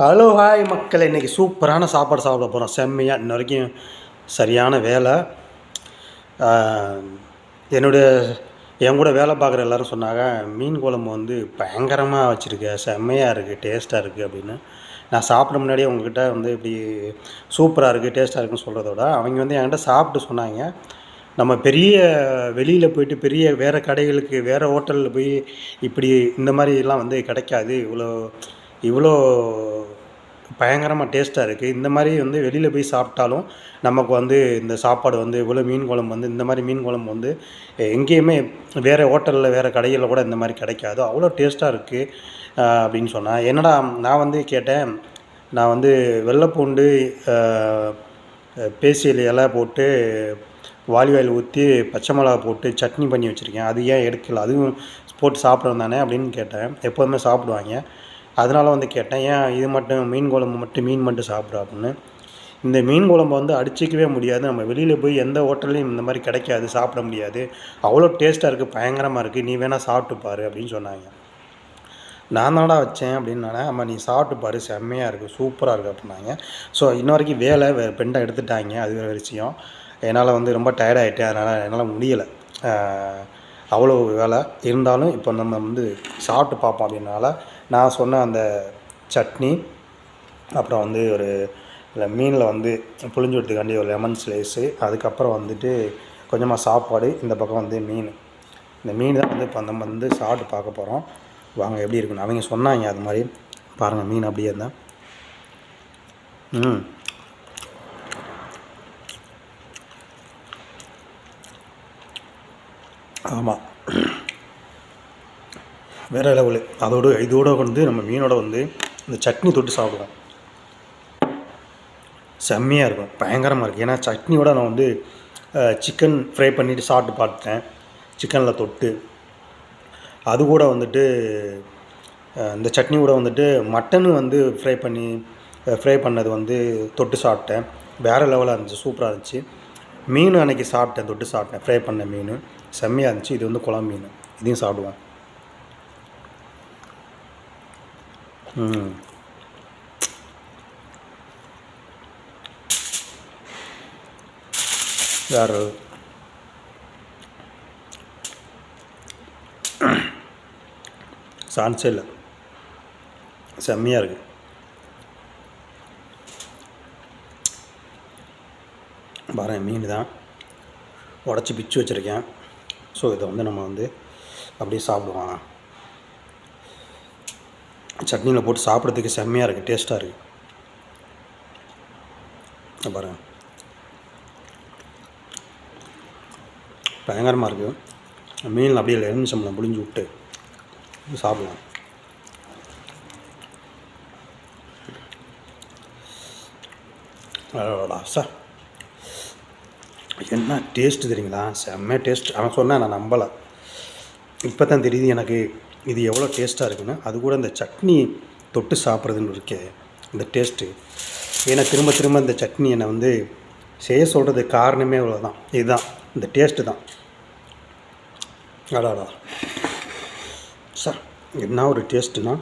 Hello hi மக்கள். இன்றைக்கி சூப்பரான சாப்பாடு சாப்பிட போகிறோம் செம்மையாக இன்ன வரைக்கும் சரியான வேலை. என்னுடைய என் கூட வேலை பார்க்குற எல்லாரும் சொன்னாங்க மீன் குழம்பு வந்து பயங்கரமாக வச்சுருக்க. செம்மையாக இருக்குது டேஸ்ட்டாக இருக்குது அப்படின்னு. நான் சாப்பிட முன்னாடியே உங்ககிட்ட வந்து இப்படி சூப்பராக இருக்குது டேஸ்ட்டாக இருக்குன்னு சொல்கிறத விட அவங்க வந்து என்கிட்ட சாப்பிட்டு சொன்னாங்க. நம்ம பெரிய வெளியில் போயிட்டு பெரிய வேறு கடைகளுக்கு வேறு ஹோட்டலில் போய் இப்படி இந்த மாதிரிலாம் வந்து கிடைக்காது. இவ்வளோ இவ்வளோ பயங்கரமாக டேஸ்ட்டாக இருக்குது இந்த மாதிரி வந்து வெளியில் போய் சாப்பிட்டாலும் நமக்கு வந்து இந்த சாப்பாடு வந்து இவ்வளோ மீன் குழம்பு வந்து இந்த மாதிரி மீன் குழம்பு வந்து எங்கேயுமே வேறு ஹோட்டலில் வேறு கடைகளில் கூட இந்த மாதிரி கிடைக்காது. அவ்வளோ டேஸ்ட்டாக இருக்குது அப்படின்னு சொன்னேன் என்னடா நான் வந்து கேட்டேன். நான் வந்து வெள்ளைப்பூண்டு பேசியல் இலை போட்டு வாலிவாயில் ஊற்றி பச்சை மிளகா போட்டு சட்னி பண்ணி வச்சுருக்கேன். அது ஏன் எடுக்கல? அதுவும் போட்டு சாப்பிட்றோம் தானே அப்படின்னு கேட்டேன். எப்போதுமே சாப்பிடுவாங்க. அதனால் வந்து கேட்டேன் ஏன் இது மட்டும் மீன் குழம்பு மட்டும் மீன் மட்டும் சாப்பிட்றோம் அப்படின்னு. இந்த மீன் குழம்பு வந்து அடிச்சிக்கவே முடியாது. நம்ம வெளியில் போய் எந்த ஹோட்டல்லையும் இந்த மாதிரி கிடைக்காது சாப்பிட முடியாது. அவ்வளோ டேஸ்ட்டாக இருக்குது பயங்கரமாக இருக்குது நீ வேணால் சாப்பிட்டு பாரு அப்படின்னு சொன்னாங்க. நான் தானடா வச்சேன் அப்படின்னானே ஆமாம் நீ சாப்பிட்டு பாரு. செம்மையாக இருக்குது சூப்பராக இருக்குது அப்படின்னாங்க. ஸோ இன்ன வரைக்கும் வேலை வே பெண்டை எடுத்துட்டாங்க. அது வேறு விஷயம். என்னால் வந்து ரொம்ப டயர்ட் அதனால் என்னால் முடியலை. அவ்வளோ வேலை. இருந்தாலும் இப்போ நம்ம வந்து சாப்பிட்டு பார்ப்போம் அப்படின்னால நான் சொன்ன அந்த சட்னி அப்புறம் வந்து ஒரு இல்லை மீனில் வந்து புளிஞ்சு விட்டுக்காண்டி ஒரு லெமன் ஸ்லைஸு அதுக்கப்புறம் வந்துட்டு கொஞ்சமாக சாப்பாடு இந்த பக்கம் வந்து மீன். இந்த மீன் தான் வந்து இப்போ நம்ம வந்து சாப்பிட்டு பார்க்க போகிறோம் வாங்க எப்படி இருக்குன்னு. அவங்க சொன்னாங்க அது மாதிரி. பாருங்கள் மீன் அப்படியே இருந்தால் ம். ஆமாம் வேறு லெவலு அதோடு இதோட வந்து நம்ம மீனோட வந்து இந்த சட்னி தொட்டு சாப்பிடுவோம் செம்மையாக இருக்கும். பயங்கரமாக இருக்குது ஏன்னா சட்னியோட நான் வந்து சிக்கன் ஃப்ரை பண்ணிவிட்டு சாப்பிட்டு பார்த்துட்டேன். சிக்கனில் தொட்டு. அது கூட வந்துட்டு இந்த சட்னி கூட வந்துட்டு மட்டன் வந்து ஃப்ரை பண்ணி ஃப்ரை பண்ணது வந்து தொட்டு சாப்பிட்டேன். வேறு லெவலாக இருந்துச்சு. சூப்பராக இருந்துச்சு. மீன் அன்னைக்கு சாப்பிட்டேன். தொட்டு சாப்பிட்டேன். ஃப்ரை பண்ண மீன். செம்மையாக இருந்துச்சு. இது வந்து குழம்பு மீன். இதையும் சாப்பிடுவோம். யார் வேறு சான்ஸே இல்லை. செம்மையாக இருக்குது பாருங்க மீன் தான் உடச்சி பிச்சு வச்சுருக்கேன். ஸோ இதை வந்து நம்ம வந்து அப்படியே சாப்பிடுவோம். சட்னியில் போட்டு சாப்பிட்றதுக்கு செம்மையாக இருக்குது டேஸ்ட்டாக இருக்குது இங்க பாருங்க. பயங்கரமாக இருக்குது மீன் அப்படியே எலுமிச்சம்பளம் புளிஞ்சு விட்டு சாப்பிடலாம். சார் என்ன டேஸ்ட்டு தெரியுங்களா? செம்ம டேஸ்ட் அவன் சொன்னால் நான் நம்பலை. இப்போ தான் தெரியுது எனக்கு. இது எவ்வளோ டேஸ்ட்டாக இருக்குன்னு அது கூட இந்த சட்னி தொட்டு சாப்பிட்றதுன்னு இருக்கே இந்த டேஸ்ட்டு. ஏன்னா திரும்ப திரும்ப இந்த சட்னி என்னை வந்து செய்ய சொல்கிறதுக்கு காரணமே இவ்வளோதான் இதுதான் இந்த டேஸ்ட்டு தான். அடாடா. சார் என்ன ஒரு டேஸ்ட்டுனா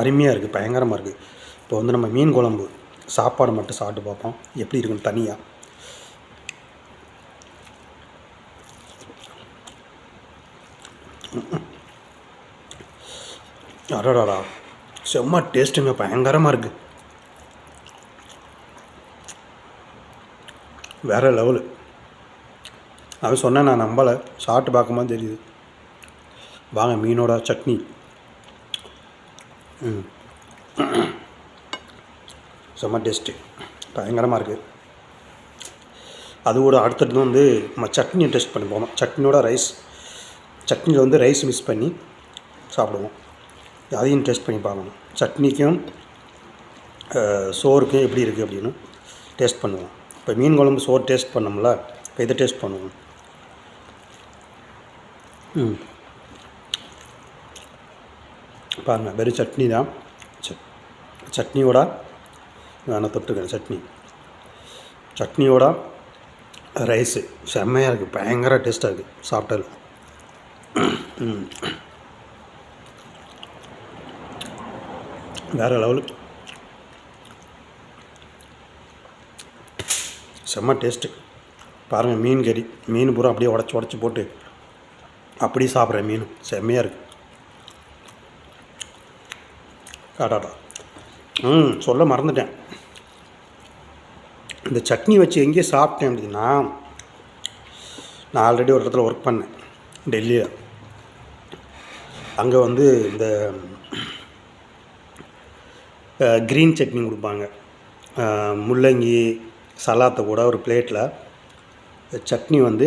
அருமையாக இருக்குது பயங்கரமாக இருக்குது இப்போ வந்து நம்ம மீன் குழம்பு சாப்பாடு மட்டும் சாப்பிட்டு பார்ப்போம். எப்படி இருக்குன்னு தனியாக அடடாடா செம்ம டேஸ்ட்டுங்க பயங்கரமாக இருக்குது வேறு லெவலு. அவன் சொன்னேன் நான் நம்பலை. சாப்பிட்டு பார்க்கும்போது தெரியுது. வாங்க மீனோட சட்னி. ம். செம்ம டேஸ்ட்டு. பயங்கரமாக இருக்குது அது கூட அடுத்தது வந்து நம்ம சட்னியை டேஸ்ட் பண்ணி போகணும் சட்னியோட ரைஸ். சட்னியில் வந்து ரைஸ் மிக்ஸ் பண்ணி சாப்பிடுவோம். அதையும் டேஸ்ட் பண்ணி பார்க்கணும். சட்னிக்கும் சோறுக்கும் எப்படி இருக்குது அப்படின்னு டேஸ்ட் பண்ணுவோம். இப்போ மீன் குழம்பு சோறு டேஸ்ட் பண்ணோம்ல இப்போ இதை டேஸ்ட் பண்ணுவோம். ம். பாருங்கள் வெறும் சட்னி தான். சட்னியோட நான் தொட்டுக்கிறேன் சட்னி. சட்னியோட ரைஸு. செம்மையாக இருக்குது பயங்கர டேஸ்ட்டாக இருக்குது சாப்பிட்டது வேறு லெவலு. செம்ம டேஸ்ட்டு. பாருங்கள் மீன் கறி. மீன் பூரா அப்படியே உடச்சி உடச்சி போட்டு அப்படியே சாப்பிட்றேன் மீன். செம்மையாக இருக்குது காடாடா ம் சொல்ல மறந்துட்டேன். இந்த சட்னி வச்சு எங்கேயே சாப்பிட்டேன் அப்படின்னா நான் ஆல்ரெடி ஒரு இடத்துல ஒர்க் பண்ணேன். டெல்லியில். அங்கே வந்து இந்த க்ரீன் சட்னி கொடுப்பாங்க. முள்ளங்கி சலாத்தை கூட ஒரு பிளேட்டில் சட்னி வந்து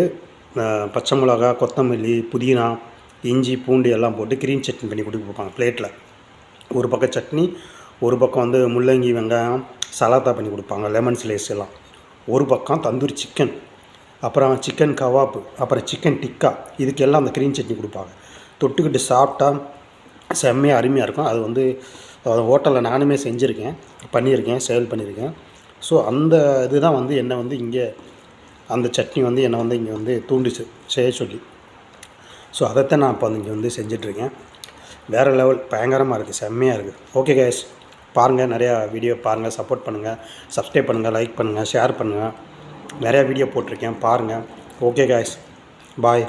பச்சை மிளகா கொத்தமல்லி புதினா இஞ்சி பூண்டு எல்லாம் போட்டு க்ரீன் சட்னி பண்ணி கொடுத்து கொடுப்பாங்க பிளேட்டில் ஒரு பக்கம் சட்னி ஒரு பக்கம் வந்து முள்ளங்கி வெங்காயம் சலாத்தா பண்ணி கொடுப்பாங்க லெமன் ஸ்லைஸ் எல்லாம். ஒரு பக்கம் தந்தூரி சிக்கன் அப்புறம் சிக்கன் கவாப்பு அப்புறம் சிக்கன் டிக்கா இதுக்கெல்லாம் அந்த க்ரீன் சட்னி கொடுப்பாங்க. தொட்டுக்கிட்டு சாப்பிட்டா செம்மையாக அருமையாக இருக்கும். அது வந்து ஹோட்டலில் நானுமே செஞ்சுருக்கேன் பண்ணியிருக்கேன் சேல் பண்ணியிருக்கேன். ஸோ அந்த இதுதான் வந்து என்னை வந்து இங்கே அந்த சட்னி வந்து என்னை வந்து இங்கே வந்து தூண்டிச்சு செய்ய சொல்லி. ஸோ அதைத்தான் நான் இப்போ வந்து இங்கே வந்து செஞ்சிட்ருக்கேன். வேறு லெவல் பயங்கரமாக இருக்குது செம்மையாக இருக்குது ஓகே கேஸ் பாருங்கள் நிறையா வீடியோ பாருங்கள் சப்போர்ட் பண்ணுங்கள் சப்ஸ்கிரைப் பண்ணுங்கள் லைக் பண்ணுங்கள் ஷேர் பண்ணுங்கள் நிறையா வீடியோ போட்டிருக்கேன் பாருங்கள் ஓகே கேஸ் பாய்